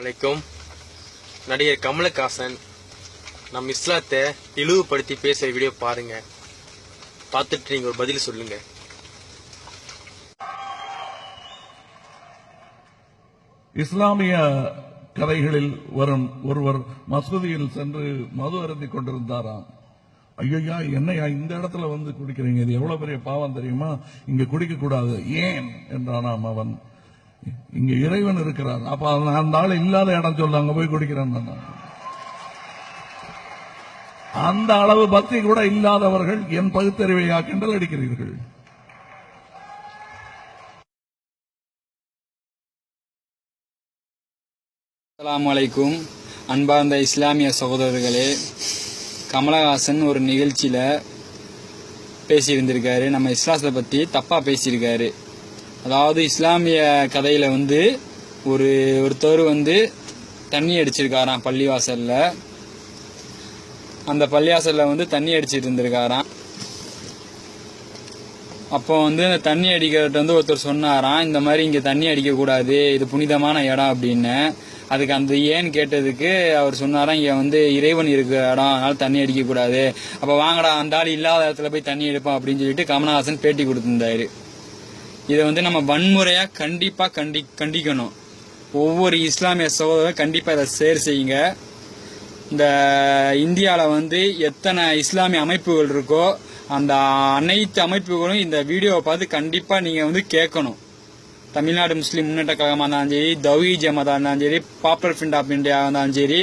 வலைக்கும் நடிகர் கமலஹாசன் நம் இஸ்லாத்தை இழிவுபடுத்தி பேசுகிற வீடியோ பாருங்க. பார்த்துட்டு நீங்கள் ஒரு பதில் சொல்லுங்க. இஸ்லாமிய கதைகளில் வரும் ஒருவர் மசூதியில் சென்று மது அருந்தி கொண்டிருந்தாராம். ஐயோயா என்னையா இந்த இடத்துல வந்து குடிக்கிறீங்க? இது எவ்வளவு பெரிய பாவம் தெரியுமா? இங்க குடிக்க கூடாது ஏன்? என்றானாம் அவன். இங்க இறைவன் இருக்கிறார். அப்ப அந்த- ஆள் இல்லாத இடம் சொல்ல அங்க போய் குடிக்கிறேன் அந்த அளவு பக்தி கூட இல்லாதவர்கள் என் பகுத்தறிவையா கிண்டல் அடிக்கிறீர்கள். அலாம் வலைக்கும் அன்பார்ந்த இஸ்லாமிய சகோதரர்களே கமலஹாசன் ஒரு நிகழ்ச்சியில் பேசியிருந்திருக்காரு. நம்ம இஸ்லாத்தை பற்றி தப்பாக பேசியிருக்காரு. அதாவது இஸ்லாமிய கதையில் வந்து ஒரு ஒருத்தர் வந்து தண்ணி அடிச்சிருக்காராம் பள்ளிவாசலில். அந்த பள்ளிவாசலில் வந்து தண்ணி அடிச்சிட்டு இருந்திருக்காராம். அப்போ வந்து அந்த தண்ணி அடிக்கிறத வந்து ஒருத்தர் சொன்னாராம் இந்த மாதிரி இங்கே தண்ணி அடிக்கக்கூடாது இது புனிதமான இடம் அப்படின்னு. அதுக்கு அந்த ஏன்னு கேட்டதுக்கு அவர் சொன்னாராம் இங்கே வந்து இறைவன் இருக்கிற இடம் அதனால் தண்ணி அடிக்கக்கூடாது அப்போ வாங்கடா அந்த ஆள் இல்லாத இடத்துல போய் தண்ணி எடுப்பான் அப்படின்னு சொல்லிட்டு கமலஹாசன் பேட்டி கொடுத்துருந்தாரு. இதை வந்து நம்ம வன்முறையா கண்டிப்பா கண்டி கண்டிக்கணும். ஒவ்வொரு இஸ்லாமிய சகோதரரும் கண்டிப்பா இதை சேர் செய்யுங்க. இந்த இந்தியாவில் வந்து எத்தனை இஸ்லாமிய அமைப்புகள் இருக்கோ அந்த அனைத்து அமைப்புகளும் இந்த வீடியோவை பார்த்து கண்டிப்பாக நீங்கள் வந்து கேட்கணும். தமிழ்நாடு முஸ்லீம் முன்னேற்ற கழகமாக இருந்தாலும் சரி தவி ஜமாதா இருந்தாலும் சரி பாப்புலர் ஃப்ரண்ட் ஆஃப் இந்தியா இருந்தாலும் சரி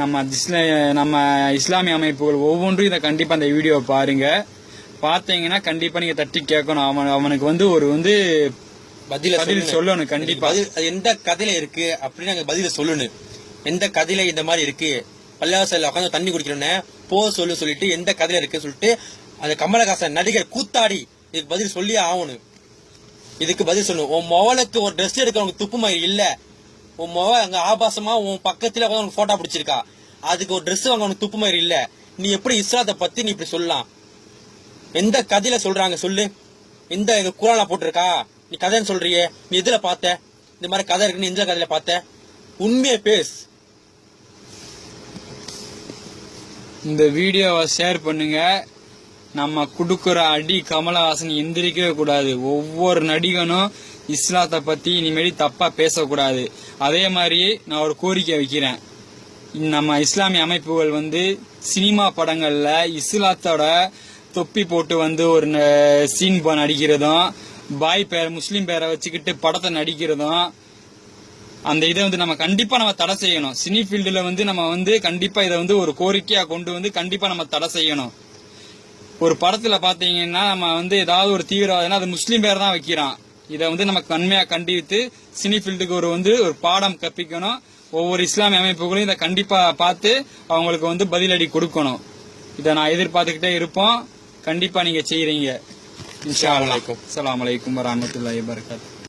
நம்ம இஸ்லா நம்ம இஸ்லாமிய அமைப்புகள் ஒவ்வொன்றும் இதை கண்டிப்பாக அந்த வீடியோவை பாருங்கள் பார்த்தீங்கன்னா கண்டிப்பாக நீங்கள் தட்டி கேட்கணும். அவன் அவனுக்கு வந்து ஒரு வந்து பதில பதில் சொல்லணும். கண்டிப்பா. அது எந்த கதையில இருக்கு அப்படின்னு நாங்க பதில சொல்லணும். எந்த கதையில இந்த மாதிரி இருக்கு? பள்ளிவாசல்ல உட்காந்து தண்ணி குடிக்கிறோன்னு போ சொல்லு சொல்லிட்டு எந்த கதையில இருக்கு சொல்லிட்டு அந்த கமலஹாசன் நடிகர் கூத்தாடி இதுக்கு பதில் சொல்லி ஆகணும். இதுக்கு பதில் சொல்லணும். உன் மொபைலுக்கு ஒரு ட்ரெஸ் எடுக்க உனக்கு துப்பு மாதிரி இல்ல. உன் மொபைல் அங்க ஆபாசமா உன் பக்கத்துல உட்காந்து உனக்கு போட்டோ பிடிச்சிருக்கா. அதுக்கு ஒரு Dress வாங்க உனக்கு துப்பு மாதிரி இல்ல. நீ எப்படி இஸ்லாத்தை பத்தி நீ இப்படி சொல்லலாம்? எந்த கதையில சொல்றாங்க சொல்லு? எந்த இது குரானா போட்டிருக்கா? நீ கதைன்னு சொல்றியே. நீ எதுல பார்த்த? இந்த மாதிரி கதை இருக்குன்னு எந்த கதையில பார்த்த? உண்மையை பேஸ் இந்த வீடியோவை ஷேர் பண்ணுங்க. நம்ம கொடுக்குற அடி கமலஹாசன் எந்திரிக்கவே கூடாது. ஒவ்வொரு நடிகனும் இஸ்லாத்தை பத்தி இனிமேல் தப்பா பேசக்கூடாது. அதே மாதிரி நான் ஒரு கோரிக்கை வைக்கிறேன். நம்ம இஸ்லாமிய அமைப்புகள் வந்து சினிமா படங்கள்ல இஸ்லாத்தோட தொப்பி போட்டு வந்து ஒரு சீன் நடிக்கிறதும் பாய் பேர் முஸ்லீம் பேரை வச்சுக்கிட்டு படத்தை நடிக்கிறதும் அந்த இதை வந்து நம்ம கண்டிப்பா நம்ம தடை செய்யணும். சினி ஃபீல்டுல வந்து நம்ம வந்து கண்டிப்பா இதை வந்து ஒரு கோரிக்கையா கொண்டு வந்து கண்டிப்பா நம்ம தடை செய்யணும். ஒரு படத்துல பாத்தீங்கன்னா நம்ம வந்து ஏதாவது ஒரு தீவிரவாதம்னா அது முஸ்லீம் பேர் தான் வைக்கிறான். இதை வந்து நம்ம கண்மையா கண்டித்து சினி ஃபீல்டுக்கு ஒரு வந்து ஒரு பாடம் கற்பிக்கணும். ஒவ்வொரு இஸ்லாமிய அமைப்புகளையும் இதை கண்டிப்பா பார்த்து அவங்களுக்கு வந்து பதிலடி கொடுக்கணும். இதை நான் எதிர்பார்த்துக்கிட்டே இருப்போம். கண்டிப்பா நீங்க செய்யறீங்க இன்ஷா அல்லாஹ். அலாம் அலைக்கும் வரஹ்மத்துல்லாஹி வபரகாத்துஹு